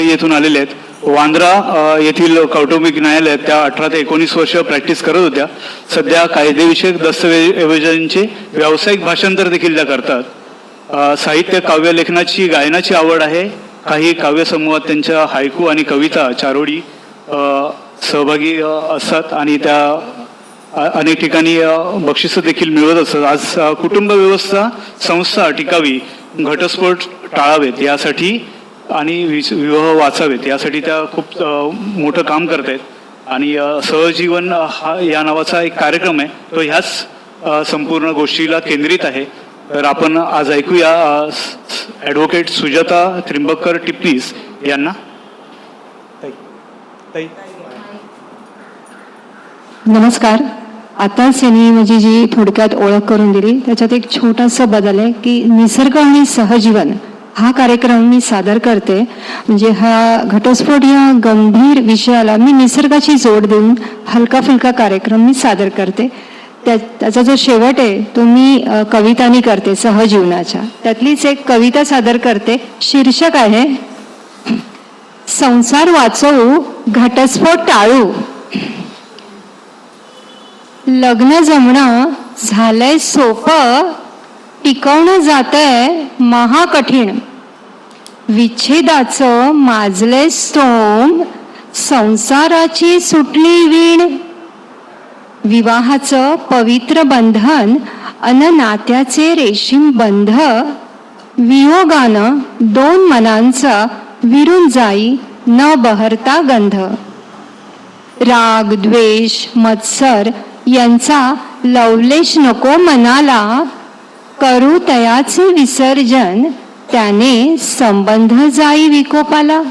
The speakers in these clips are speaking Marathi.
येथून आलेले आहेत. वांद्रा येथील कौटुंबिक न्यायालयात त्या अठरा ते एकोणीस वर्ष प्रॅक्टिस करत होत्या. सध्या कायदेविषयक दस्तऐवजांचे व्यावसायिक भाषांतर देखील त्या करतात. साहित्य काव्य लेखनाची गायनाची आवड आहे. काही काव्यसमूहात त्यांच्या हायकू आणि कविता चारोडी सहभागी असतात आणि त्या अनेक ठिकाणी बक्षिसं देखील मिळवत असतात. आज कुटुंब व्यवस्था संस्था टिकावी घटस्फोट टाळावेत. यासाठी आणि विस- विवाह वाचावेत. यासाठी त्या खूप मोठं काम करत आहेत आणि सहजीवन हा या नावाचा एक कार्यक्रम आहे. तो ह्याच संपूर्ण गोष्टीला केंद्रित आहे. तर आपण आज ऐकूया ॲडव्होकेट सुजाता त्रिंबकर टिपणीस यांना. नमस्कार. आताच यांनी माझी जी थोडक्यात ओळख करून दिली त्याच्यात एक छोटासा बदल आहे की निसर्ग आणि सहजीवन हा कार्यक्रम मी सादर करते. म्हणजे हा घटस्फोट या गंभीर विषयाला मी निसर्गाची जोड देऊन हलका फुलका कार्यक्रम मी सादर करते. त्या त्याचा जो शेवट आहे तो मी कवितानी करते सहजीवनाच्या. त्यातलीच एक कविता सादर करते. शीर्षक आहे संसार वाचवू घटस्फोट टाळू. लग्न जमणं झालंय सोपं टिकवणं जातंय महाकठीण. विच्छेदाचं माजले सोम संसाराची सुटली वीण. विवाहाचं पवित्र बंधन अन नात्याचे रेशीम बंध. वियोगानं दोन मनांचा विरून जाई न बहरता गंध. राग द्वेष मत्सर यांचा लवलेश नको मनाला करू तयाचे विसर्जन त्याने संबंध जाई विकोपाला.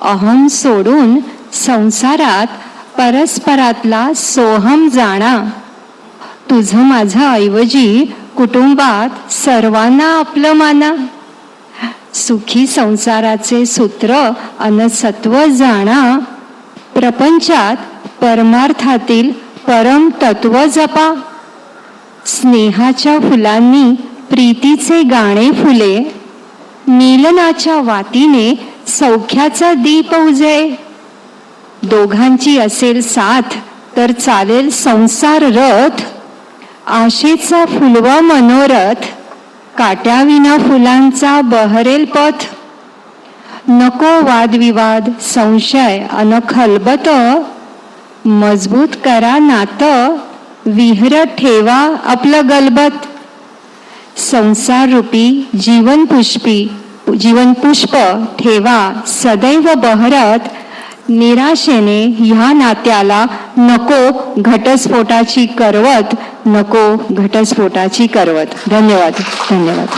अहम सोडून संसारात परस्परातला सोहम जाणा. तुझं माझं ऐवजी कुटुंबात सर्वांना आपलं माना. सुखी संसाराचे सूत्र अनसत्व जाणा. प्रपंचात परमार्थातील परम तत्व जपा. स्नेहाच्या फुलांनी प्रीतीचे गाणे फुले. मिलनाच्या वातीने सौख्याचा दीप उजे. दोघांची असेल साथ तर चालेल संसार रथ. आशेचा फुलवा मनोरथ काट्याविना फुलांचा बहरेल पथ. नको वादविवाद संशय अन खलबत. मजबूत करा नातं विहरत ठेवा आपलं गलबत. संसार रूपी जीवन पुष्पी जीवन पुष्प ठेवा सदैव बहरत. निराशेने ह्या नात्याला नको घटस्फोटाची करवत नको घटस्फोटाची करवत. धन्यवाद धन्यवाद.